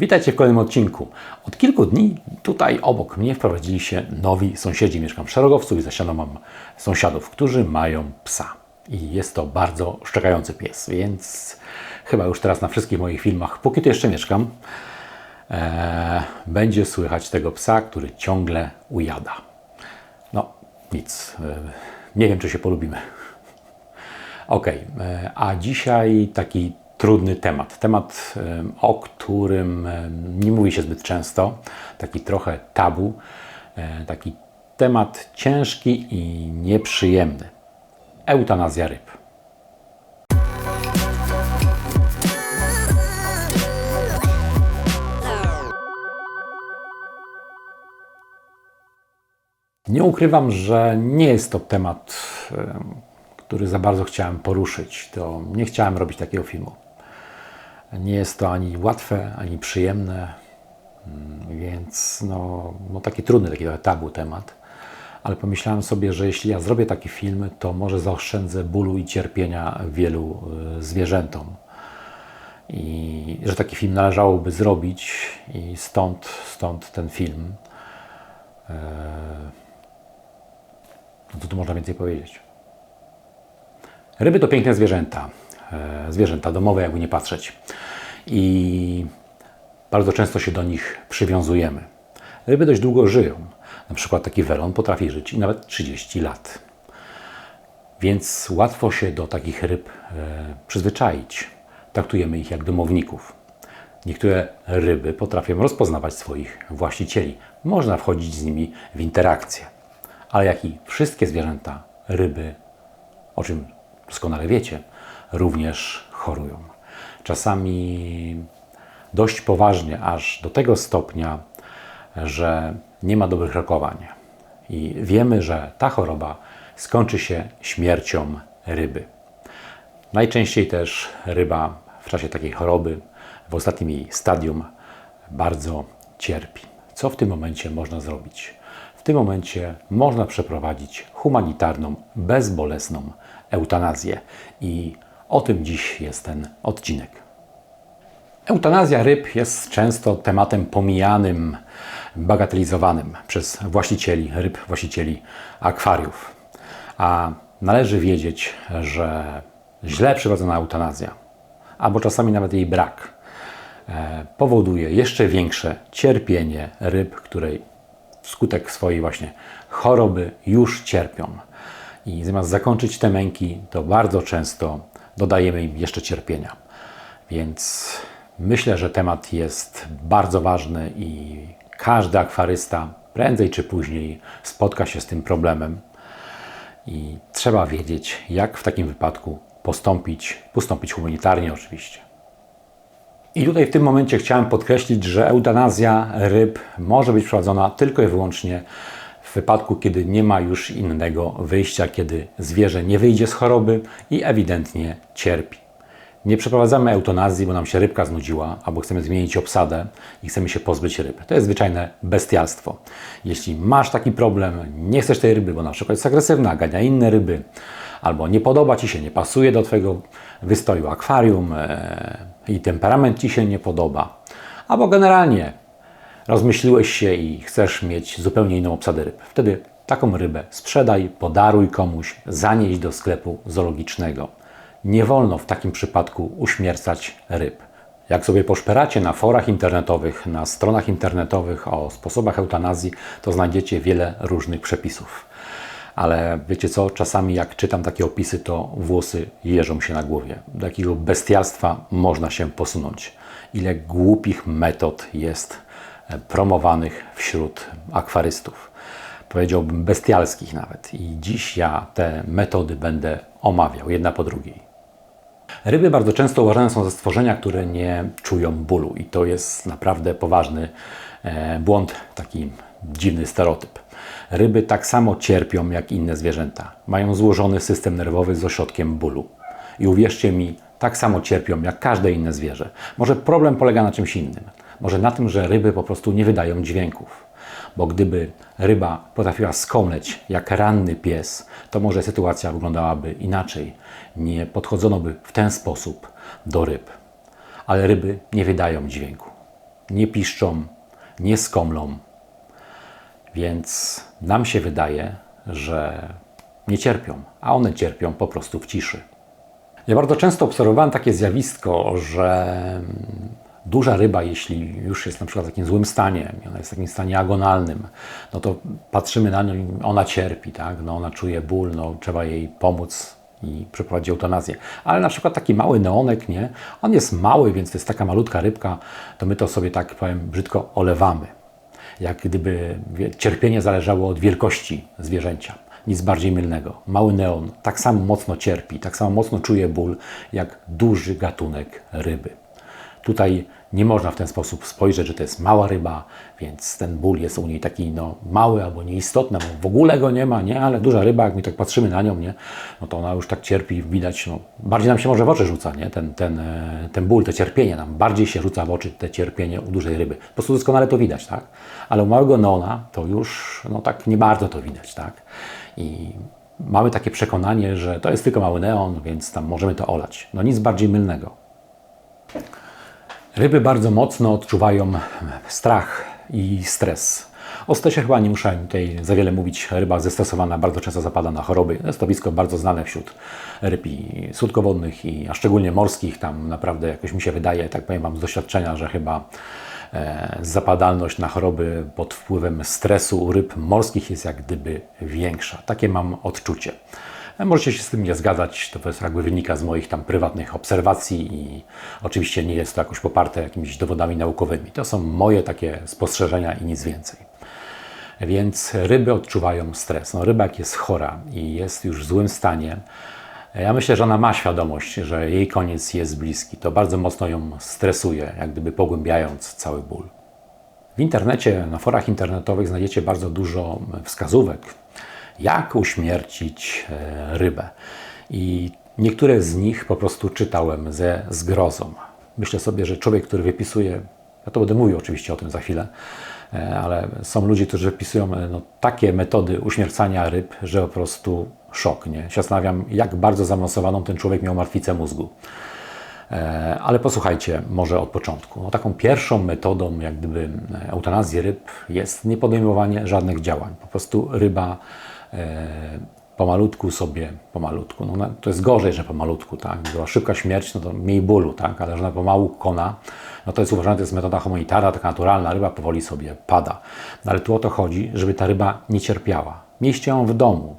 Witajcie w kolejnym odcinku. Od kilku dni tutaj obok mnie wprowadzili się nowi sąsiedzi. Mieszkam w Szeregowcu i za ścianą mam sąsiadów, którzy mają psa. I jest to bardzo szczekający pies, więc chyba już teraz na wszystkich moich filmach, póki tu jeszcze mieszkam, e, będzie słychać tego psa, który ciągle ujada. No, nic. E, nie wiem, czy się polubimy. Ok, a dzisiaj taki trudny temat. Temat, em, o którym nie mówi się zbyt często, taki trochę tabu, e, taki temat ciężki i nieprzyjemny. Eutanazja ryb. Nie ukrywam, że nie jest to temat, em, który za bardzo chciałem poruszyć. To nie chciałem robić takiego filmu. Nie jest to ani łatwe, ani przyjemne, mm, więc no, no taki trudny, taki tabu temat. Ale pomyślałem sobie, że jeśli ja zrobię taki film, to może zaoszczędzę bólu i cierpienia wielu y, zwierzętom. I że taki film należałoby zrobić, i stąd, stąd ten film. Eee, no co tu można więcej powiedzieć? Ryby to piękne zwierzęta. E, Zwierzęta domowe, jakby nie patrzeć. I bardzo często się do nich przywiązujemy. Ryby dość długo żyją. Na przykład taki welon potrafi żyć i nawet 30 lat. Więc łatwo się do takich ryb e, przyzwyczaić. Traktujemy ich jak domowników. Niektóre ryby potrafią rozpoznawać swoich właścicieli. Można wchodzić z nimi w interakcję. Ale jak i wszystkie zwierzęta, ryby, o czym doskonale wiecie, również chorują. Czasami dość poważnie, aż do tego stopnia, że nie ma dobrych rokowań. I wiemy, że ta choroba skończy się śmiercią ryby. Najczęściej też ryba w czasie takiej choroby, w ostatnim jej stadium, bardzo cierpi. Co w tym momencie można zrobić? W tym momencie można przeprowadzić humanitarną, bezbolesną eutanazję. I o tym dziś jest ten odcinek. Eutanazja ryb jest często tematem pomijanym, bagatelizowanym przez właścicieli ryb, właścicieli akwariów. A należy wiedzieć, że źle przeprowadzona eutanazja, albo czasami nawet jej brak, e, powoduje jeszcze większe cierpienie ryb, które wskutek swojej właśnie choroby już cierpią. I zamiast zakończyć te męki, to bardzo często dodajemy im jeszcze cierpienia. Więc myślę, że temat jest bardzo ważny i każdy akwarysta prędzej czy później spotka się z tym problemem. I trzeba wiedzieć, jak w takim wypadku postąpić, postąpić humanitarnie oczywiście. I tutaj w tym momencie chciałem podkreślić, że eutanazja ryb może być prowadzona tylko i wyłącznie w wypadku, kiedy nie ma już innego wyjścia, kiedy zwierzę nie wyjdzie z choroby i ewidentnie cierpi. Nie przeprowadzamy eutanazji, bo nam się rybka znudziła, albo chcemy zmienić obsadę i chcemy się pozbyć ryby. To jest zwyczajne bestialstwo. Jeśli masz taki problem, nie chcesz tej ryby, bo na przykład jest agresywna, gania inne ryby, albo nie podoba Ci się, nie pasuje do Twojego wystoju akwarium e, i temperament Ci się nie podoba, albo generalnie rozmyśliłeś się i chcesz mieć zupełnie inną obsadę ryb. Wtedy taką rybę sprzedaj, podaruj komuś, zanieś do sklepu zoologicznego. Nie wolno w takim przypadku uśmiercać ryb. Jak sobie poszperacie na forach internetowych, na stronach internetowych o sposobach eutanazji, to znajdziecie wiele różnych przepisów. Ale wiecie co, czasami jak czytam takie opisy, to włosy jeżą się na głowie. Do jakiego bestialstwa można się posunąć. Ile głupich metod jest promowanych wśród akwarystów. Powiedziałbym bestialskich nawet. I dziś ja te metody będę omawiał, jedna po drugiej. Ryby bardzo często uważane są za stworzenia, które nie czują bólu, i to jest naprawdę poważny e, błąd, taki dziwny stereotyp. Ryby tak samo cierpią jak inne zwierzęta. Mają złożony system nerwowy z ośrodkiem bólu. I uwierzcie mi, tak samo cierpią jak każde inne zwierzę. Może problem polega na czymś innym. Może na tym, że ryby po prostu nie wydają dźwięków. Bo gdyby ryba potrafiła skomleć jak ranny pies, to może sytuacja wyglądałaby inaczej. Nie podchodzono by w ten sposób do ryb. Ale ryby nie wydają dźwięku. nie piszczą, nie skomlą. Więc nam się wydaje, że nie cierpią, a one cierpią po prostu w ciszy. Ja bardzo często obserwowałem takie zjawisko, że duża ryba, jeśli już jest na przykład w takim złym stanie, ona jest w takim stanie agonalnym, no to patrzymy na nią i ona cierpi, tak? no ona czuje ból, no trzeba jej pomóc i przeprowadzić eutanazję. Ale na przykład taki mały neonek, nie? On jest mały, więc to jest taka malutka rybka, to my to sobie tak powiem brzydko olewamy. Jak gdyby cierpienie zależało od wielkości zwierzęcia. Nic bardziej mylnego. Mały neon tak samo mocno cierpi, tak samo mocno czuje ból, jak duży gatunek ryby. Tutaj nie można w ten sposób spojrzeć, że to jest mała ryba, więc ten ból jest u niej taki no, mały albo nieistotny, bo w ogóle go nie ma, nie? ale duża ryba, jak my tak patrzymy na nią, nie? no to ona już tak cierpi, widać, no, bardziej nam się może w oczy rzuca, nie? Ten, ten, e, ten ból, to cierpienie nam, bardziej się rzuca w oczy te cierpienie u dużej ryby. Po prostu doskonale to widać, tak? Ale u małego neona to już no, tak nie bardzo to widać, tak? I mamy takie przekonanie, że to jest tylko mały neon, więc tam możemy to olać. No nic bardziej mylnego. Ryby bardzo mocno odczuwają strach i stres. O stresie chyba nie muszę tutaj za wiele mówić. Ryba zestresowana bardzo często zapada na choroby. To zjawisko bardzo znane wśród ryb i słodkowodnych, i, a szczególnie morskich. Tam naprawdę jakoś mi się wydaje, tak powiem Wam z doświadczenia, że chyba e, zapadalność na choroby pod wpływem stresu ryb morskich jest jak gdyby większa. Takie mam odczucie. Możecie się z tym nie zgadzać, to jest jakby wynika z moich tam prywatnych obserwacji i oczywiście nie jest to jakoś poparte jakimiś dowodami naukowymi. To są moje takie spostrzeżenia i nic więcej. Więc ryby odczuwają stres. No, ryba jak jest chora i jest już w złym stanie, ja myślę, że ona ma świadomość, że jej koniec jest bliski. To bardzo mocno ją stresuje, jak gdyby pogłębiając cały ból. W internecie, na forach internetowych znajdziecie bardzo dużo wskazówek, jak uśmiercić e, rybę. I niektóre z nich po prostu czytałem ze zgrozą. Myślę sobie, że człowiek, który wypisuje, ja to będę mówił oczywiście o tym za chwilę, e, ale są ludzie, którzy wypisują e, no, takie metody uśmiercania ryb, że po prostu szok. Nie? Się zastanawiam, jak bardzo zaawansowaną ten człowiek miał martwicę mózgu. Ale posłuchajcie może od początku. No, taką pierwszą metodą jak gdyby eutanazji ryb jest niepodejmowanie żadnych działań. Po prostu ryba pomalutku sobie, pomalutku. No, to jest gorzej, że pomalutku, tak? Była szybka śmierć, no to mniej bólu, tak? Ale że ona pomału kona, no to jest uważane, to jest metoda humanitarna, taka naturalna, ryba powoli sobie pada. No, ale tu o to chodzi, żeby ta ryba nie cierpiała. Mieliście ją w domu,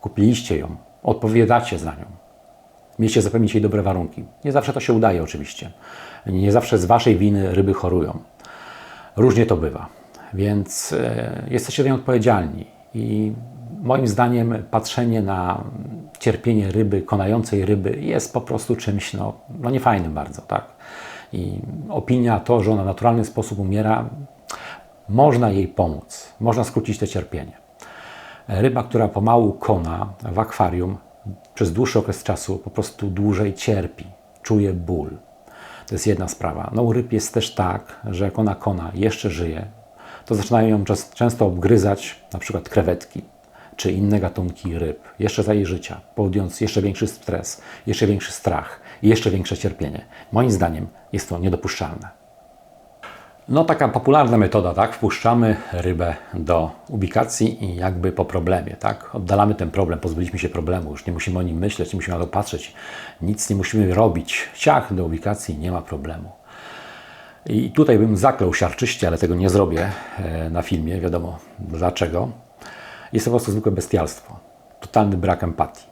kupiliście ją, odpowiadacie za nią. Mieliście zapewnić jej dobre warunki. Nie zawsze to się udaje oczywiście. Nie zawsze z Waszej winy ryby chorują. Różnie to bywa. Więc e, jesteście za nią odpowiedzialni i moim zdaniem patrzenie na cierpienie ryby, konającej ryby jest po prostu czymś no, no niefajnym bardzo, tak? I opinia to, że ona w naturalny sposób umiera, można jej pomóc, można skrócić to cierpienie. Ryba, która pomału kona w akwarium przez dłuższy okres czasu po prostu dłużej cierpi, czuje ból. To jest jedna sprawa. No u ryb jest też tak, że jak ona kona jeszcze żyje, to zaczynają ją często obgryzać na przykład krewetki, czy inne gatunki ryb, jeszcze za jej życia, powodując jeszcze większy stres, jeszcze większy strach i jeszcze większe cierpienie. Moim zdaniem jest to niedopuszczalne. No taka popularna metoda, tak? Wpuszczamy rybę do ubikacji i jakby po problemie, tak? Oddalamy ten problem, pozbyliśmy się problemu, już nie musimy o nim myśleć, nie musimy na to patrzeć, nic nie musimy robić. Ciach do ubikacji, nie ma problemu. I tutaj bym zaklął siarczyście, ale tego nie zrobię e, na filmie, wiadomo dlaczego jest to po prostu zwykłe bestialstwo. Totalny brak empatii.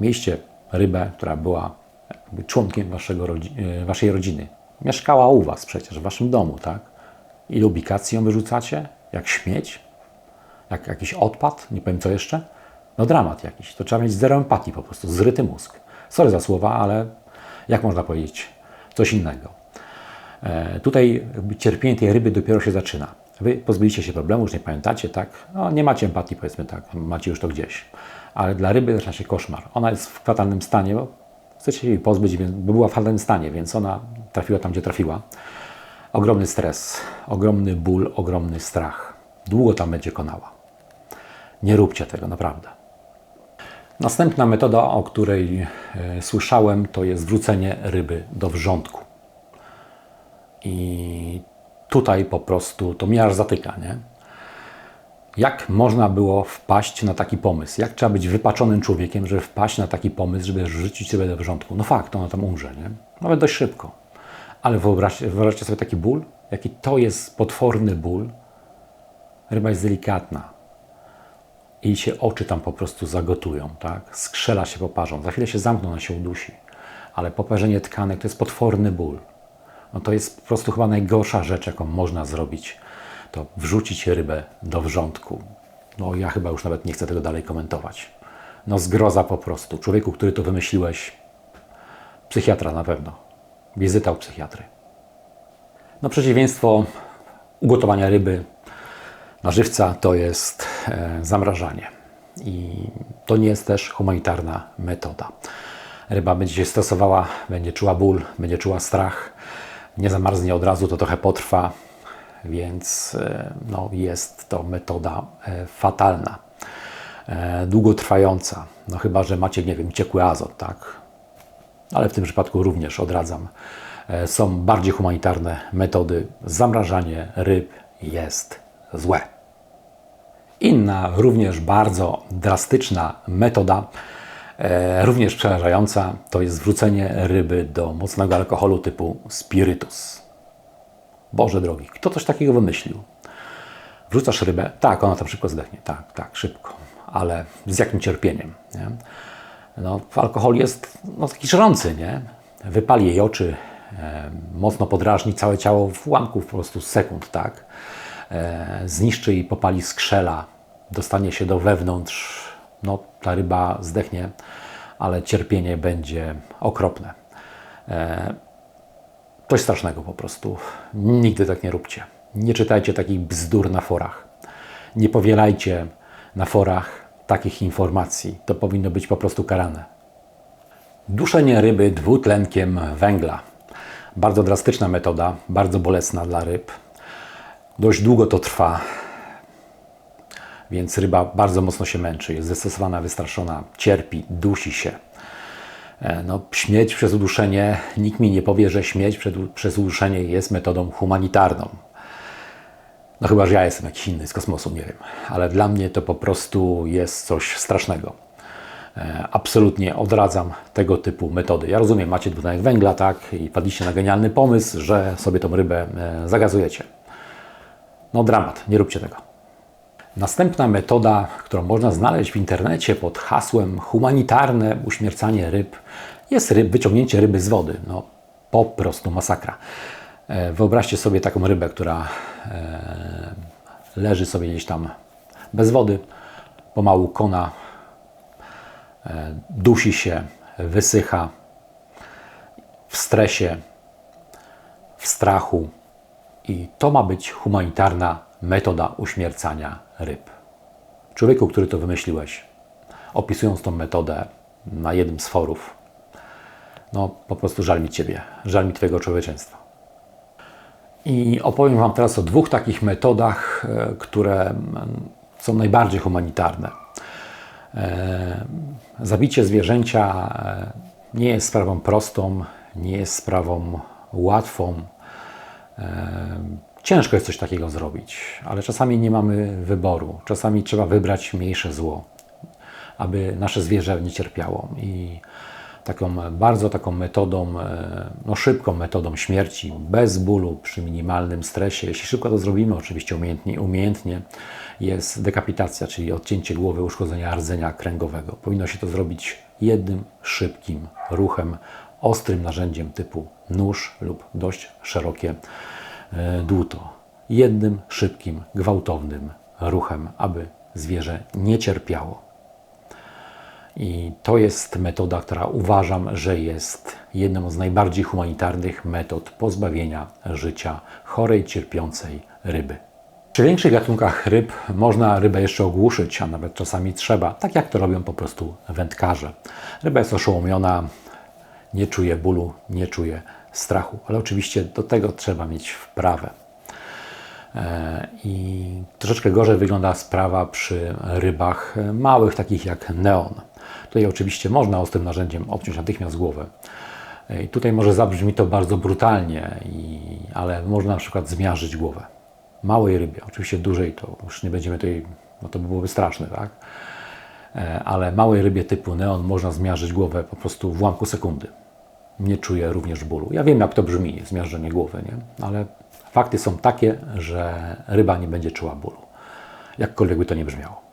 Mieliście rybę, która była członkiem waszego e, waszej rodziny. Mieszkała u was przecież, w waszym domu, tak? Ile ubikacji ją wyrzucacie? Jak śmieć? Jak jakiś odpad? Nie powiem co jeszcze? No dramat jakiś. To trzeba mieć zero empatii po prostu, zryty mózg. Sorry za słowa, ale jak można powiedzieć coś innego? E, tutaj cierpienie tej ryby dopiero się zaczyna. Wy pozbyliście się problemu, już nie pamiętacie, tak? No, nie macie empatii, powiedzmy tak, macie już to gdzieś. Ale dla ryby zaczyna się koszmar. Ona jest w fatalnym stanie, bo chcecie się jej pozbyć, bo była w fatalnym stanie, więc ona trafiła tam, gdzie trafiła. Ogromny stres, ogromny ból, ogromny strach. Długo tam będzie konała. Nie róbcie tego, naprawdę. Następna metoda, o której e, słyszałem, to jest wrócenie ryby do wrzątku. I tutaj po prostu to mnie aż zatyka, nie? Jak można było wpaść na taki pomysł? Jak trzeba być wypaczonym człowiekiem, żeby wpaść na taki pomysł, żeby rzucić sobie do wrzątku? No fakt, ona tam umrze, nie? Nawet dość szybko. Ale wyobraźcie, wyobraźcie sobie taki ból, jaki to jest potworny ból. Ryba jest delikatna i się oczy tam po prostu zagotują, tak? Skrzela się poparzą, za chwilę się zamkną, ona się udusi. Ale poparzenie tkanek to jest potworny ból. No to jest po prostu chyba najgorsza rzecz, jaką można zrobić. To wrzucić rybę do wrzątku. No ja chyba już nawet nie chcę tego dalej komentować. No zgroza po prostu. Człowieku, który to wymyśliłeś, psychiatra na pewno. Wizyta u psychiatry. No przeciwieństwo ugotowania ryby na żywca to jest e, zamrażanie. I to nie jest też humanitarna metoda. Ryba będzie się stosowała, będzie czuła ból, będzie czuła strach. Nie zamarznie od razu, to trochę potrwa, więc e, no, jest to metoda e, fatalna, e, długotrwająca. No chyba, że macie, nie wiem, ciekły azot, tak? Ale w tym przypadku również odradzam. Są bardziej humanitarne metody. Zamrażanie ryb jest złe. Inna, również bardzo drastyczna metoda, również przerażająca, to jest wrzucenie ryby do mocnego alkoholu typu spirytus. Boże drogi, kto coś takiego wymyślił? Wrzucasz rybę, tak, ona tam szybko zdechnie, tak, tak, szybko, ale z jakim cierpieniem, nie? No, alkohol jest no, taki żrący, nie? Wypali jej oczy, e, mocno podrażni całe ciało w ułamku po prostu sekund, tak? E, zniszczy i popali skrzela, dostanie się do wewnątrz, no ta ryba zdechnie, ale cierpienie będzie okropne. E, coś strasznego po prostu. Nigdy tak nie róbcie. Nie czytajcie takich bzdur na forach. Nie powielajcie na forach takich informacji. To powinno być po prostu karane. Duszenie ryby dwutlenkiem węgla. Bardzo drastyczna metoda, bardzo bolesna dla ryb. Dość długo to trwa, więc ryba bardzo mocno się męczy, jest zestresowana, wystraszona, cierpi, dusi się. E, No, śmierć przez uduszenie, nikt mi nie powie, że śmierć przez uduszenie jest metodą humanitarną. No chyba, że ja jestem jakiś inny z kosmosu, nie wiem. Ale dla mnie to po prostu jest coś strasznego. E, Absolutnie odradzam tego typu metody. Ja rozumiem, macie dwutlenek węgla, tak, i padliście na genialny pomysł, że sobie tą rybę e, zagazujecie. No dramat, nie róbcie tego. Następna metoda, którą można znaleźć w internecie pod hasłem humanitarne uśmiercanie ryb, jest ryb, wyciągnięcie ryby z wody. No, po prostu masakra. E, Wyobraźcie sobie taką rybę, która e, leży sobie gdzieś tam bez wody, pomału kona, e, dusi się, wysycha w stresie, w strachu. I to ma być humanitarna metoda uśmiercania ryb. Człowieku, który to wymyśliłeś, opisując tą metodę na jednym z forów, no po prostu żal mi Ciebie, żal mi Twojego człowieczeństwa. I opowiem Wam teraz o dwóch takich metodach, e, które są najbardziej humanitarne. E, Zabicie zwierzęcia e, nie jest sprawą prostą, nie jest sprawą łatwą. Ciężko jest coś takiego zrobić, ale czasami nie mamy wyboru. Czasami trzeba wybrać mniejsze zło, aby nasze zwierzę nie cierpiało. I taką bardzo taką metodą, e, no szybką metodą śmierci, bez bólu, przy minimalnym stresie, jeśli szybko to zrobimy, oczywiście umiejętnie, umiejętnie jest dekapitacja, czyli odcięcie głowy, uszkodzenia rdzenia kręgowego. Powinno się to zrobić jednym szybkim ruchem, ostrym narzędziem typu nóż lub dość szerokie dłuto. Jednym szybkim, gwałtownym ruchem, aby zwierzę nie cierpiało. I to jest metoda, która uważam, że jest jedną z najbardziej humanitarnych metod pozbawienia życia chorej, cierpiącej ryby. Przy większych gatunkach ryb można rybę jeszcze ogłuszyć, a nawet czasami trzeba, tak jak to robią po prostu wędkarze. Ryba jest oszołomiona, nie czuje bólu, nie czuje strachu, ale oczywiście do tego trzeba mieć wprawę. E, I troszeczkę gorzej wygląda sprawa przy rybach małych, takich jak neon. Tutaj oczywiście można ostrym narzędziem obciąć natychmiast głowę, I tutaj może zabrzmi to bardzo brutalnie, i, ale można na przykład zmiażdżyć głowę. Małej rybie, oczywiście dużej to już nie będziemy tutaj, no to by byłoby straszne, tak? E, Ale małej rybie typu neon można zmiażdżyć głowę po prostu w ułamku sekundy. Nie czuje również bólu. Ja wiem, jak to brzmi, zmiażdżenie głowy, nie? ale fakty są takie, że ryba nie będzie czuła bólu. Jakkolwiek by to nie brzmiało.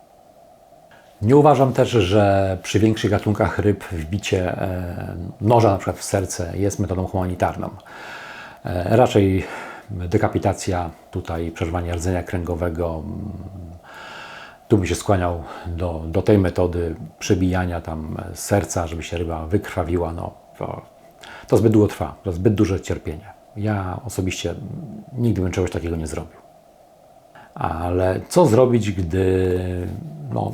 Nie uważam też, że przy większych gatunkach ryb wbicie e, noża na przykład w serce jest metodą humanitarną. E, Raczej dekapitacja, tutaj przerwanie rdzenia kręgowego, tu bym się skłaniał do, do tej metody przebijania tam serca, żeby się ryba wykrwawiła. No, to, zbyt długo trwa, to zbyt duże cierpienie. Ja osobiście nigdy bym czegoś takiego nie zrobił. Ale co zrobić, gdy no,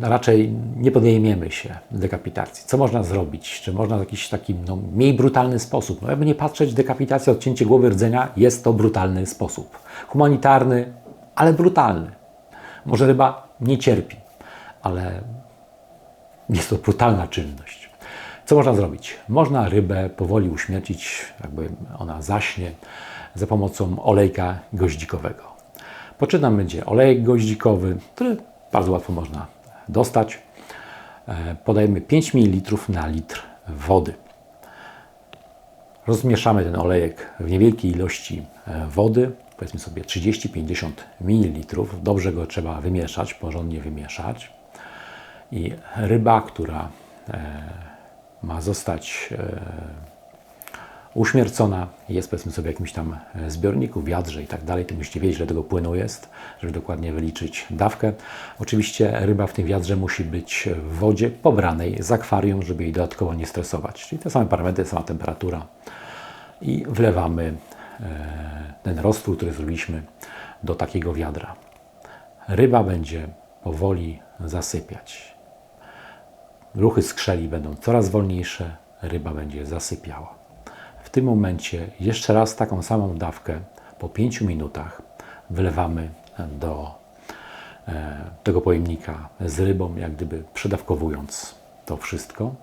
raczej nie podejmiemy się dekapitacji? Co można zrobić? Czy można w jakiś taki no, mniej brutalny sposób? No, jakby nie patrzeć, dekapitacja, odcięcie głowy rdzenia jest to brutalny sposób. Humanitarny, ale brutalny. Może ryba nie cierpi, ale jest to brutalna czynność. Co można zrobić? Można rybę powoli uśmiercić, jakby ona zaśnie, za pomocą olejka goździkowego. Poczytam będzie olejek goździkowy, który bardzo łatwo można dostać. E, Podajemy 5 ml na litr wody. Rozmieszamy ten olejek w niewielkiej ilości e, wody, powiedzmy sobie 30-50 ml. Dobrze go trzeba wymieszać, porządnie wymieszać. I ryba, która e, ma zostać e, uśmiercona, jest powiedzmy sobie w jakimś tam e, zbiorniku, wiadrze i tak dalej, to musicie wiedzieć, ile tego płynu jest, żeby dokładnie wyliczyć dawkę. Oczywiście ryba w tym wiadrze musi być w wodzie pobranej z akwarium, żeby jej dodatkowo nie stresować. Czyli te same parametry, sama temperatura. I wlewamy e, ten roztwór, który zrobiliśmy, do takiego wiadra. Ryba będzie powoli zasypiać. Ruchy skrzeli będą coraz wolniejsze, ryba będzie zasypiała. W tym momencie jeszcze raz taką samą dawkę po 5 minutach wlewamy do e, tego pojemnika z rybą, jak gdyby przedawkowując to wszystko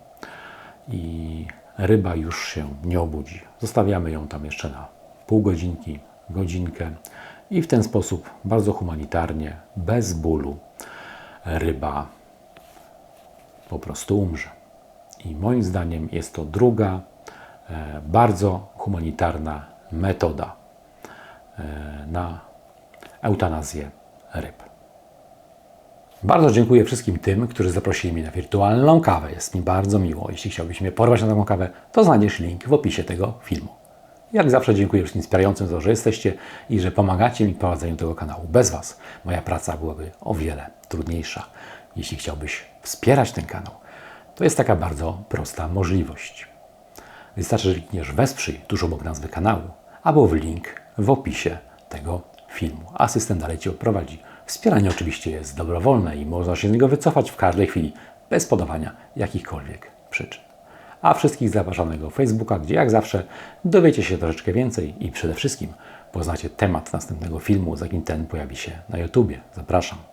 i ryba już się nie obudzi. Zostawiamy ją tam jeszcze na pół godzinki, godzinkę i w ten sposób bardzo humanitarnie, bez bólu ryba po prostu umrze. I moim zdaniem jest to druga e, bardzo humanitarna metoda e, na eutanazję ryb. Bardzo dziękuję wszystkim tym, którzy zaprosili mnie na wirtualną kawę. Jest mi bardzo miło. Jeśli chciałbyś mnie porwać na taką kawę, to znajdziesz link w opisie tego filmu. Jak zawsze dziękuję wszystkim wspierającym za to, że jesteście i że pomagacie mi w prowadzeniu tego kanału. Bez Was moja praca byłaby o wiele trudniejsza. Jeśli chciałbyś wspierać ten kanał, to jest taka bardzo prosta możliwość. Wystarczy, że klikniesz wesprzyj tuż obok nazwy kanału, albo w link w opisie tego filmu. Asystent dalej Ci odprowadzi. Wspieranie oczywiście jest dobrowolne i można się z niego wycofać w każdej chwili, bez podawania jakichkolwiek przyczyn. A wszystkich zapraszam mojego Facebooka, gdzie jak zawsze dowiecie się troszeczkę więcej i przede wszystkim poznacie temat następnego filmu, zanim ten pojawi się na YouTubie. Zapraszam.